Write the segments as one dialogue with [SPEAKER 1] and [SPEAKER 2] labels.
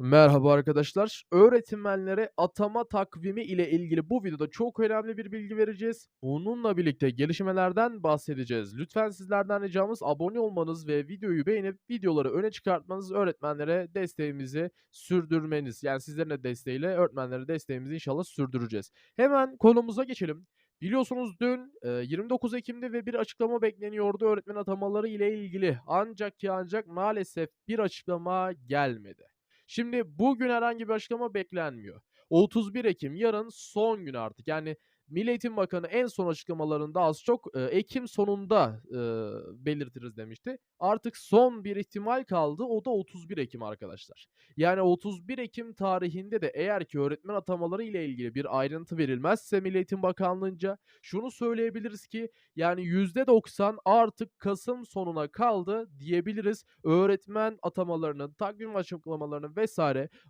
[SPEAKER 1] Merhaba arkadaşlar. Öğretmenlere atama takvimi ile ilgili bu videoda çok önemli bir bilgi vereceğiz. Bununla birlikte gelişmelerden bahsedeceğiz. Lütfen sizlerden ricamız abone olmanız ve videoyu beğenip videoları öne çıkartmanız, öğretmenlere desteğimizi sürdürmeniz. Yani sizlerin de desteğiyle öğretmenlere desteğimizi inşallah sürdüreceğiz. Hemen konumuza geçelim. Biliyorsunuz dün e, 29 Ekim'de ve bir açıklama bekleniyordu öğretmen atamaları ile ilgili. Ancak ki ancak maalesef bir açıklama gelmedi. Şimdi bugün herhangi bir açıklama beklenmiyor. 31 Ekim yarın son gün artık. Yani Milli Eğitim Bakanı en son açıklamalarında az çok, eee, ekim sonunda, ııı, belirtiriz demişti. Artık son bir ihtimal kaldı. O da 31 Ekim arkadaşlar. Yani 31 Ekim tarihinde de eğer ki öğretmen atamaları ile ilgili bir ayrıntı verilmezse Milli Eğitim Bakanlığı'nca şunu söyleyebiliriz ki yani %90 artık kasım sonuna kaldı diyebiliriz. Öğretmen atamalarının, takvim açıklamalarının vs.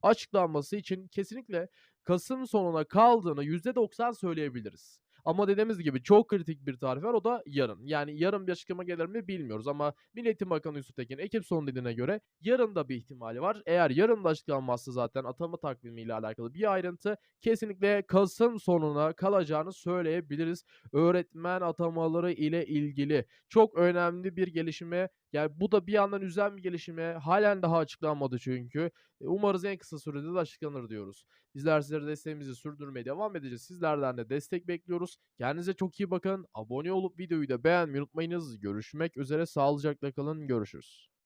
[SPEAKER 1] açıklanması için kesinlikle kasım sonuna kaldığını %90 söyleyebiliriz. Ama dediğimiz gibi çok kritik bir tarih var o da yarın. Yani yarın bir açıklama gelir mi bilmiyoruz ama Milli Eğitim Bakanı Yusuf Tekin ekim sonu dediğine göre yarın da bir ihtimali var. Eğer yarın da açıklanmazsa zaten atama takvimiyle alakalı bir ayrıntı kesinlikle kasım sonuna kalacağını söyleyebiliriz. Öğretmen atamaları ile ilgili çok önemli bir gelişme. Yani bu da bir yandan üzen bir gelişme. Halen daha açıklanmadı çünkü. E, umarız en kısa sürede de açıklanır diyoruz. Bizler sizlere desteğimizi sürdürmeye devam edeceğiz. Sizlerden de destek bekliyoruz. Kendinize çok iyi bakın. Abone olup videoyu da beğenmeyi unutmayınız. Görüşmek üzere. Sağlıcakla kalın. Görüşürüz.